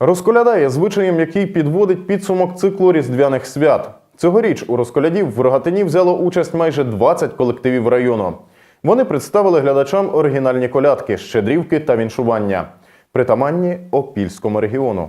Розколядає звичаєм, який підводить підсумок циклу різдвяних свят. Цьогоріч у розколядів в Рогатині взяло участь майже 20 колективів району. Вони представили глядачам оригінальні колядки, щедрівки та віншування, притаманні Опільському регіону.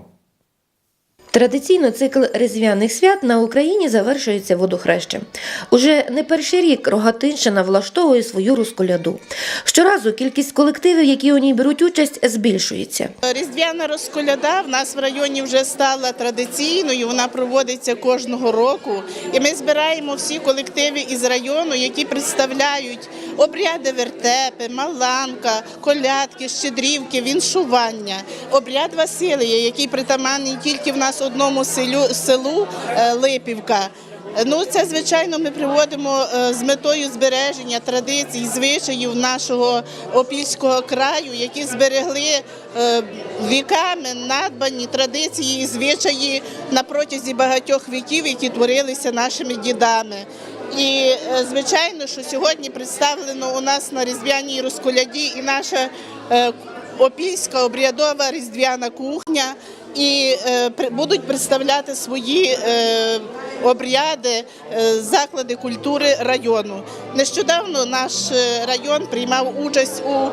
Традиційно цикл різдвяних свят на Україні завершується водохрещем. Уже не перший рік Рогатинщина влаштовує свою розколяду. Щоразу кількість колективів, які у ній беруть участь, збільшується. Різдвяна розколяда в нас в районі вже стала традиційною. Вона проводиться кожного року. І ми збираємо всі колективи із району, які представляють обряди вертепи, маланка, колядки, щедрівки, віншування, обряд Василія, який притаманний тільки в нас одному селю селу е, Липівка. Ну, це звичайно ми приводимо е, з метою збереження традицій, звичаїв нашого опільського краю, які зберегли е, віками надбані традиції і звичаї на протязі багатьох віків, які творилися нашими дідами. І звичайно, що сьогодні представлено у нас на різдвяній розколяді і наша опільська обрядова різдвяна кухня. І е, будуть представляти свої е, обряди, е, заклади культури району. Нещодавно наш район приймав участь у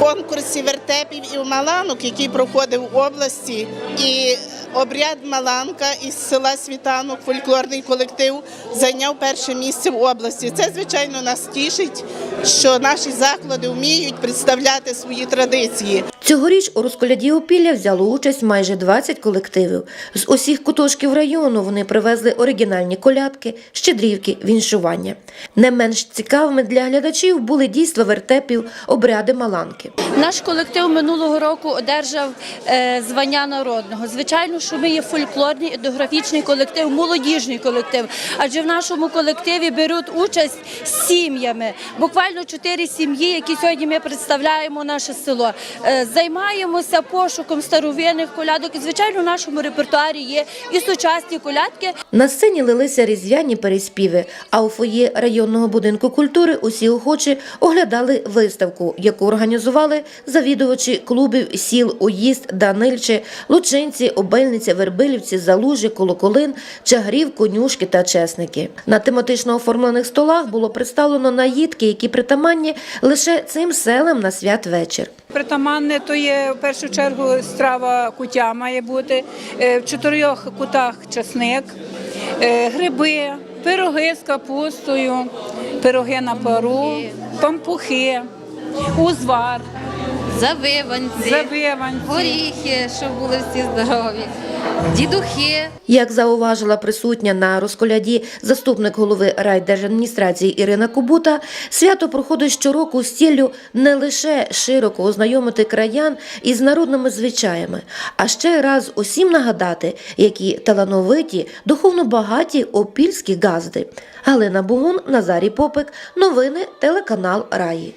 конкурсі вертепів і маланок, який проходив в області. І обряд Маланка із села Світанок, фольклорний колектив, зайняв перше місце в області. Це, звичайно, нас тішить, що наші заклади вміють представляти свої традиції. Цьогоріч у розколяді Опілля взяло участь майже 20 колективів. З усіх куточків району вони привезли оригінальні колядки, щедрівки, віншування. Не менш цікавими для глядачів були дійства вертепів, обряди маланки. Наш колектив минулого року одержав е, звання народного. Звичайно, що ми є фольклорний етнографічний колектив, молодіжний колектив. Адже в нашому колективі беруть участь сім'ями. Буквально чотири сім'ї, які сьогодні ми представляємо наше село. Займаємося пошуком старовинних колядок. І звичайно, в нашому репертуарі є і сучасні колядки, На сцені лилися різдвяні переспіви, а у фоє районного будинку культури усі охочі оглядали виставку, яку організували завідувачі клубів сіл Уїзд, Данильче, Лучинці, Обельниця, Вербилівці, Залужі, Колоколин, Чагрів, Конюшки та Чесники. На тематично оформлених столах було представлено наїдки, які притаманні лише цим селам на святвечір. Притаманне то є в першу чергу страва кутя має бути, е, в чотирьох кутах часник, е, гриби, пироги з капустою, пироги на пару, пампухи, узвар, Завиванці, завиванці. горіхи, щоб були всі здорові, дідухи. Як зауважила присутня на розколяді заступник голови райдержадміністрації Ірина Кубута, свято проходить щороку з ціллю не лише широко ознайомити краян із народними звичаями, а ще раз усім нагадати, які талановиті, духовно багаті опільські газди. Галина Бугун, Назарій Попик, новини, телеканал Раї.